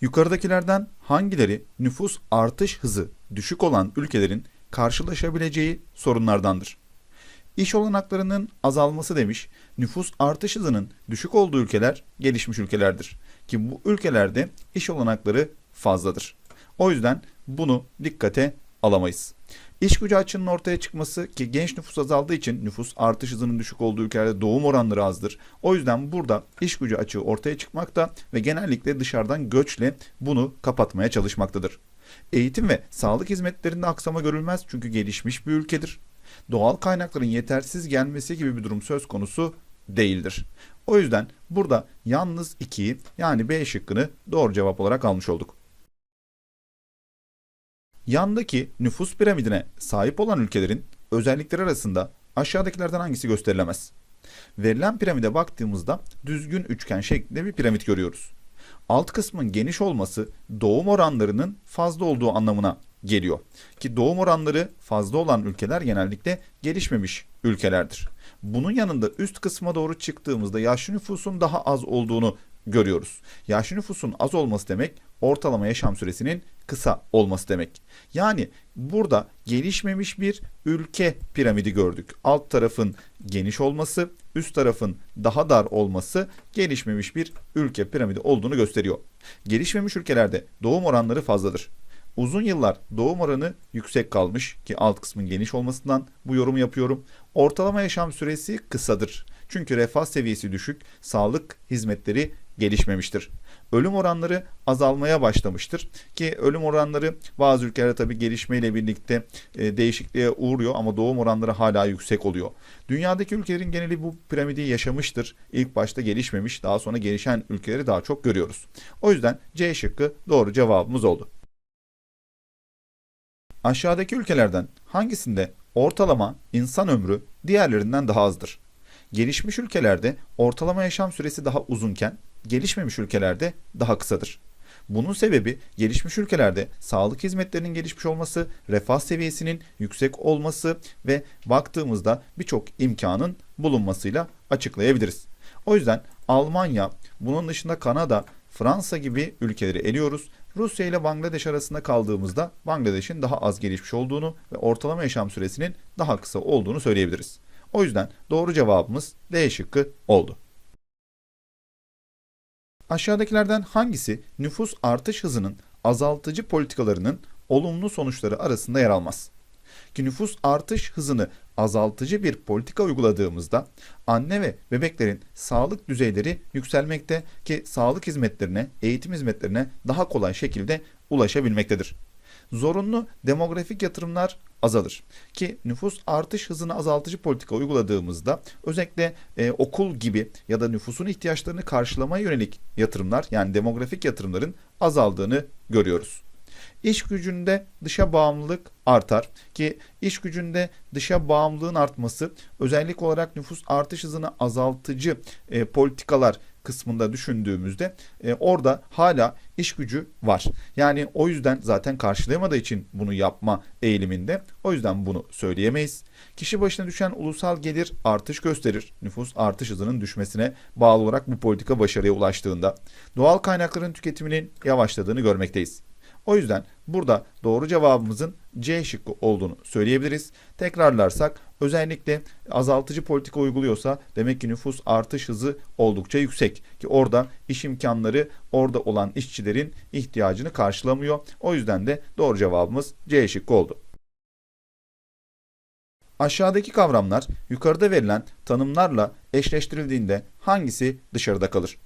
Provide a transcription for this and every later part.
Yukarıdakilerden hangileri nüfus artış hızı düşük olan ülkelerin karşılaşabileceği sorunlardandır? İş olanaklarının azalması demiş. Nüfus artış hızının düşük olduğu ülkeler gelişmiş ülkelerdir. Ki bu ülkelerde iş olanakları fazladır. O yüzden bunu dikkate alamayız. İş gücü açığının ortaya çıkması ki genç nüfus azaldığı için nüfus artış hızının düşük olduğu ülkelerde doğum oranları azdır. O yüzden burada iş gücü açığı ortaya çıkmakta ve genellikle dışarıdan göçle bunu kapatmaya çalışmaktadır. Eğitim ve sağlık hizmetlerinde aksama görülmez çünkü gelişmiş bir ülkedir. Doğal kaynakların yetersiz gelmesi gibi bir durum söz konusu değildir. O yüzden burada yalnız 2'yi yani B şıkkını doğru cevap olarak almış olduk. Yandaki nüfus piramidine sahip olan ülkelerin özellikleri arasında aşağıdakilerden hangisi gösterilemez? Verilen piramide baktığımızda düzgün üçgen şeklinde bir piramit görüyoruz. Alt kısmın geniş olması doğum oranlarının fazla olduğu anlamına geliyor. Ki doğum oranları fazla olan ülkeler genellikle gelişmemiş ülkelerdir. Bunun yanında üst kısma doğru çıktığımızda yaşlı nüfusun daha az olduğunu görüyoruz. Yaşlı nüfusun az olması demek ortalama yaşam süresinin kısa olması demek. Yani burada gelişmemiş bir ülke piramidi gördük. Alt tarafın geniş olması, üst tarafın daha dar olması gelişmemiş bir ülke piramidi olduğunu gösteriyor. Gelişmemiş ülkelerde doğum oranları fazladır. Uzun yıllar doğum oranı yüksek kalmış ki alt kısmın geniş olmasından bu yorumu yapıyorum. Ortalama yaşam süresi kısadır. Çünkü refah seviyesi düşük, sağlık hizmetleri gelişmemiştir. Ölüm oranları azalmaya başlamıştır ki ölüm oranları bazı ülkelerde tabi gelişmeyle birlikte e, değişikliğe uğruyor ama doğum oranları hala yüksek oluyor. Dünyadaki ülkelerin geneli bu piramidi yaşamıştır. İlk başta gelişmemiş, daha sonra gelişen ülkeleri daha çok görüyoruz. O yüzden C şıkkı doğru cevabımız oldu. Aşağıdaki ülkelerden hangisinde ortalama insan ömrü diğerlerinden daha azdır? Gelişmiş ülkelerde ortalama yaşam süresi daha uzunken gelişmemiş ülkelerde daha kısadır. Bunun sebebi gelişmiş ülkelerde sağlık hizmetlerinin gelişmiş olması, refah seviyesinin yüksek olması ve baktığımızda birçok imkanın bulunmasıyla açıklayabiliriz. O yüzden Almanya, bunun dışında Kanada, Fransa gibi ülkeleri eliyoruz. Rusya ile Bangladeş arasında kaldığımızda Bangladeş'in daha az gelişmiş olduğunu ve ortalama yaşam süresinin daha kısa olduğunu söyleyebiliriz. O yüzden doğru cevabımız D şıkkı oldu. Aşağıdakilerden hangisi nüfus artış hızının azaltıcı politikalarının olumlu sonuçları arasında yer almaz? Ki nüfus artış hızını azaltıcı bir politika uyguladığımızda anne ve bebeklerin sağlık düzeyleri yükselmekte ki sağlık hizmetlerine, eğitim hizmetlerine daha kolay şekilde ulaşabilmektedir. Zorunlu demografik yatırımlar azalır. Ki nüfus artış hızını azaltıcı politika uyguladığımızda özellikle e, okul gibi ya da nüfusun ihtiyaçlarını karşılamaya yönelik yatırımlar yani demografik yatırımların azaldığını görüyoruz. İş gücünde dışa bağımlılık artar ki iş gücünde dışa bağımlılığın artması özellik olarak nüfus artış hızını azaltıcı e, politikalar kısmında düşündüğümüzde e, orada hala iş gücü var. Yani o yüzden zaten karşılayamadığı için bunu yapma eğiliminde. O yüzden bunu söyleyemeyiz. Kişi başına düşen ulusal gelir artış gösterir. Nüfus artış hızının düşmesine bağlı olarak bu politika başarıya ulaştığında doğal kaynakların tüketiminin yavaşladığını görmekteyiz. O yüzden burada doğru cevabımızın C şıkkı olduğunu söyleyebiliriz. Tekrarlarsak özellikle azaltıcı politika uyguluyorsa demek ki nüfus artış hızı oldukça yüksek ki orada iş imkanları orada olan işçilerin ihtiyacını karşılamıyor. O yüzden de doğru cevabımız C şıkkı oldu. Aşağıdaki kavramlar yukarıda verilen tanımlarla eşleştirildiğinde hangisi dışarıda kalır?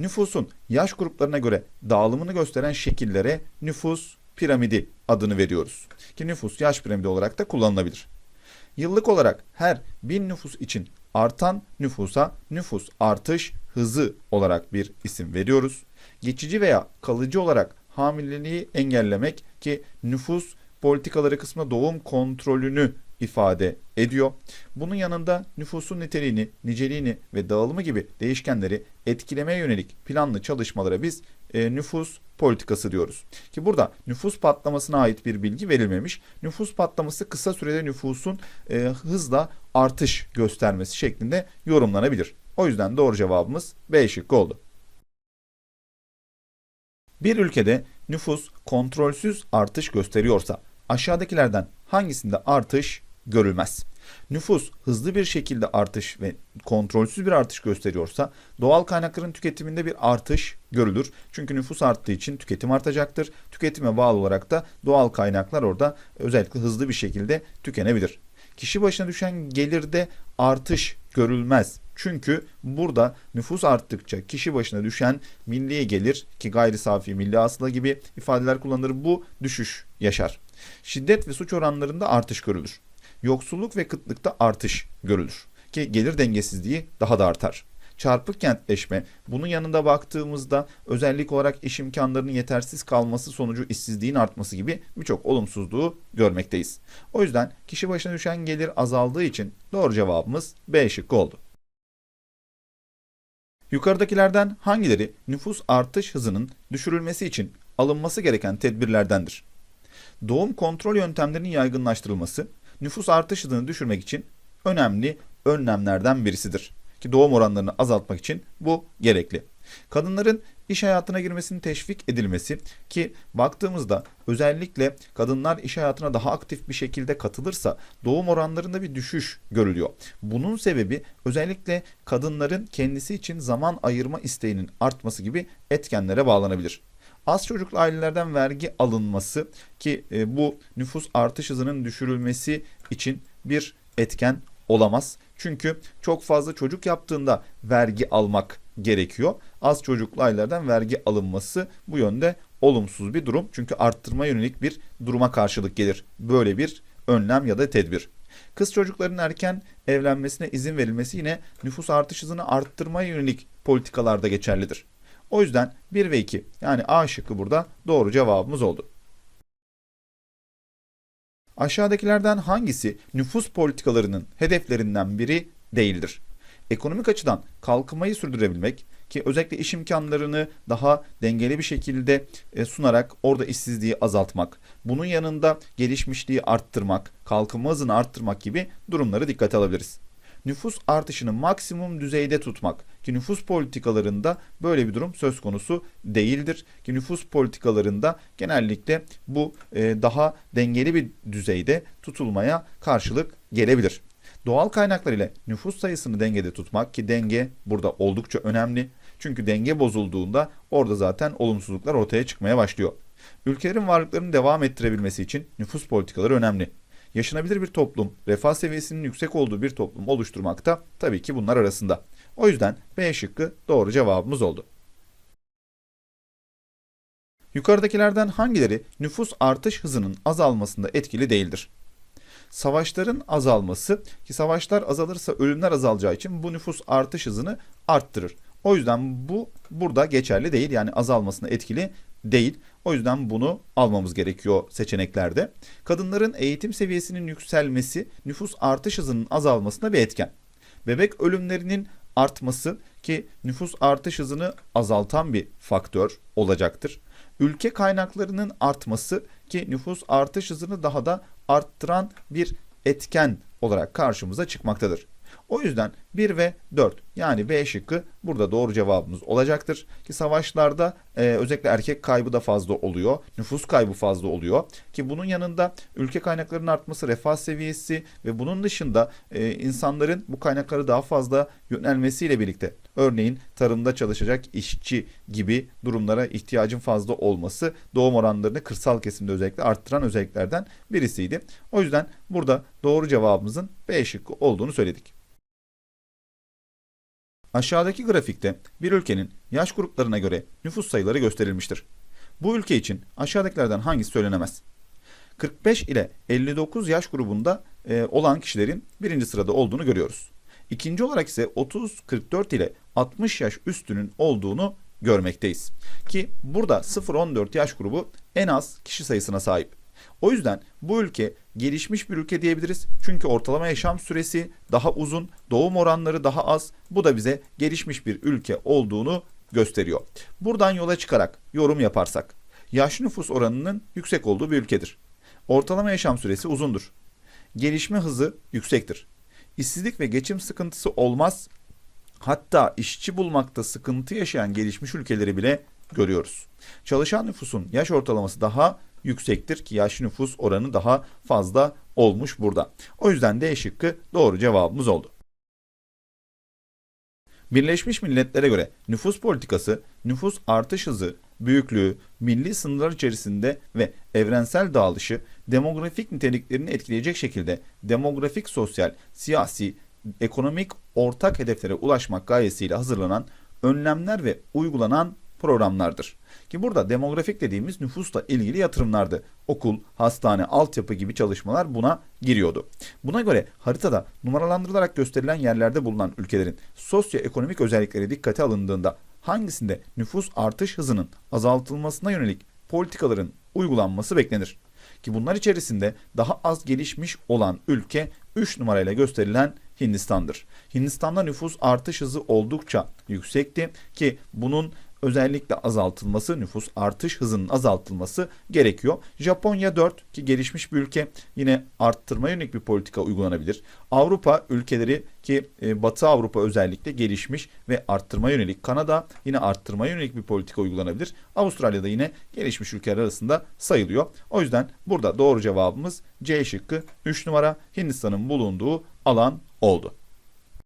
Nüfusun yaş gruplarına göre dağılımını gösteren şekillere nüfus piramidi adını veriyoruz. Ki nüfus yaş piramidi olarak da kullanılabilir. Yıllık olarak her bin nüfus için artan nüfusa nüfus artış hızı olarak bir isim veriyoruz. Geçici veya kalıcı olarak hamileliği engellemek ki nüfus politikaları kısmında doğum kontrolünü ifade ediyor. Bunun yanında nüfusun niteliğini, niceliğini ve dağılımı gibi değişkenleri etkilemeye yönelik planlı çalışmalara biz e, nüfus politikası diyoruz. Ki burada nüfus patlamasına ait bir bilgi verilmemiş. Nüfus patlaması kısa sürede nüfusun e, hızla artış göstermesi şeklinde yorumlanabilir. O yüzden doğru cevabımız B şıkkı oldu. Bir ülkede nüfus kontrolsüz artış gösteriyorsa aşağıdakilerden hangisinde artış görülmez? Nüfus hızlı bir şekilde artış ve kontrolsüz bir artış gösteriyorsa doğal kaynakların tüketiminde bir artış görülür. Çünkü nüfus arttığı için tüketim artacaktır. Tüketime bağlı olarak da doğal kaynaklar orada özellikle hızlı bir şekilde tükenebilir. Kişi başına düşen gelirde artış görülmez. Çünkü burada nüfus arttıkça kişi başına düşen milli gelir ki gayri safi milli hasıla gibi ifadeler kullanılır bu düşüş yaşar. Şiddet ve suç oranlarında artış görülür. Yoksulluk ve kıtlıkta artış görülür ki gelir dengesizliği daha da artar. Çarpık kentleşme bunun yanında baktığımızda özellik olarak iş imkanlarının yetersiz kalması sonucu işsizliğin artması gibi birçok olumsuzluğu görmekteyiz. O yüzden kişi başına düşen gelir azaldığı için doğru cevabımız B şıkkı oldu. Yukarıdakilerden hangileri nüfus artış hızının düşürülmesi için alınması gereken tedbirlerdendir? Doğum kontrol yöntemlerinin yaygınlaştırılması nüfus artış hızını düşürmek için önemli önlemlerden birisidir. Ki doğum oranlarını azaltmak için bu gerekli. Kadınların iş hayatına girmesinin teşvik edilmesi ki baktığımızda özellikle kadınlar iş hayatına daha aktif bir şekilde katılırsa doğum oranlarında bir düşüş görülüyor. Bunun sebebi özellikle kadınların kendisi için zaman ayırma isteğinin artması gibi etkenlere bağlanabilir. Az çocuklu ailelerden vergi alınması ki e, bu nüfus artış hızının düşürülmesi için bir etken olamaz. Çünkü çok fazla çocuk yaptığında vergi almak gerekiyor. Az çocuklu ailelerden vergi alınması bu yönde olumsuz bir durum. Çünkü arttırma yönelik bir duruma karşılık gelir. Böyle bir önlem ya da tedbir. Kız çocukların erken evlenmesine izin verilmesi yine nüfus artış hızını arttırmaya yönelik politikalarda geçerlidir. O yüzden 1 ve 2 yani A şıkkı burada doğru cevabımız oldu. Aşağıdakilerden hangisi nüfus politikalarının hedeflerinden biri değildir? Ekonomik açıdan kalkınmayı sürdürebilmek ki özellikle iş imkanlarını daha dengeli bir şekilde e, sunarak orada işsizliği azaltmak, bunun yanında gelişmişliği arttırmak, kalkınma hızını arttırmak gibi durumları dikkate alabiliriz nüfus artışını maksimum düzeyde tutmak ki nüfus politikalarında böyle bir durum söz konusu değildir ki nüfus politikalarında genellikle bu e, daha dengeli bir düzeyde tutulmaya karşılık gelebilir. Doğal kaynaklar ile nüfus sayısını dengede tutmak ki denge burada oldukça önemli. Çünkü denge bozulduğunda orada zaten olumsuzluklar ortaya çıkmaya başlıyor. Ülkelerin varlıklarını devam ettirebilmesi için nüfus politikaları önemli yaşanabilir bir toplum, refah seviyesinin yüksek olduğu bir toplum oluşturmak da tabii ki bunlar arasında. O yüzden B şıkkı doğru cevabımız oldu. Yukarıdakilerden hangileri nüfus artış hızının azalmasında etkili değildir? Savaşların azalması ki savaşlar azalırsa ölümler azalacağı için bu nüfus artış hızını arttırır. O yüzden bu burada geçerli değil yani azalmasına etkili değil. O yüzden bunu almamız gerekiyor seçeneklerde. Kadınların eğitim seviyesinin yükselmesi nüfus artış hızının azalmasına bir etken. Bebek ölümlerinin artması ki nüfus artış hızını azaltan bir faktör olacaktır. Ülke kaynaklarının artması ki nüfus artış hızını daha da arttıran bir etken olarak karşımıza çıkmaktadır. O yüzden 1 ve 4 yani B şıkkı burada doğru cevabımız olacaktır. Ki savaşlarda e, özellikle erkek kaybı da fazla oluyor. Nüfus kaybı fazla oluyor. Ki bunun yanında ülke kaynaklarının artması, refah seviyesi ve bunun dışında e, insanların bu kaynakları daha fazla yönelmesiyle birlikte örneğin tarımda çalışacak işçi gibi durumlara ihtiyacın fazla olması doğum oranlarını kırsal kesimde özellikle arttıran özelliklerden birisiydi. O yüzden burada doğru cevabımızın B şıkkı olduğunu söyledik. Aşağıdaki grafikte bir ülkenin yaş gruplarına göre nüfus sayıları gösterilmiştir. Bu ülke için aşağıdakilerden hangisi söylenemez? 45 ile 59 yaş grubunda e, olan kişilerin birinci sırada olduğunu görüyoruz. İkinci olarak ise 30-44 ile 60 yaş üstünün olduğunu görmekteyiz. Ki burada 0-14 yaş grubu en az kişi sayısına sahip. O yüzden bu ülke gelişmiş bir ülke diyebiliriz. Çünkü ortalama yaşam süresi daha uzun, doğum oranları daha az. Bu da bize gelişmiş bir ülke olduğunu gösteriyor. Buradan yola çıkarak yorum yaparsak, yaş nüfus oranının yüksek olduğu bir ülkedir. Ortalama yaşam süresi uzundur. Gelişme hızı yüksektir. İşsizlik ve geçim sıkıntısı olmaz. Hatta işçi bulmakta sıkıntı yaşayan gelişmiş ülkeleri bile görüyoruz. Çalışan nüfusun yaş ortalaması daha yüksektir ki yaş nüfus oranı daha fazla olmuş burada. O yüzden D şıkkı doğru cevabımız oldu. Birleşmiş Milletler'e göre nüfus politikası, nüfus artış hızı, büyüklüğü, milli sınırlar içerisinde ve evrensel dağılışı demografik niteliklerini etkileyecek şekilde demografik, sosyal, siyasi, ekonomik ortak hedeflere ulaşmak gayesiyle hazırlanan önlemler ve uygulanan programlardır. Ki burada demografik dediğimiz nüfusla ilgili yatırımlardı. Okul, hastane, altyapı gibi çalışmalar buna giriyordu. Buna göre haritada numaralandırılarak gösterilen yerlerde bulunan ülkelerin sosyoekonomik özellikleri dikkate alındığında hangisinde nüfus artış hızının azaltılmasına yönelik politikaların uygulanması beklenir? Ki bunlar içerisinde daha az gelişmiş olan ülke 3 numarayla gösterilen Hindistan'dır. Hindistan'da nüfus artış hızı oldukça yüksekti ki bunun özellikle azaltılması, nüfus artış hızının azaltılması gerekiyor. Japonya 4 ki gelişmiş bir ülke yine arttırma yönelik bir politika uygulanabilir. Avrupa ülkeleri ki e, Batı Avrupa özellikle gelişmiş ve arttırma yönelik. Kanada yine arttırma yönelik bir politika uygulanabilir. Avustralya'da yine gelişmiş ülkeler arasında sayılıyor. O yüzden burada doğru cevabımız C şıkkı 3 numara Hindistan'ın bulunduğu alan oldu.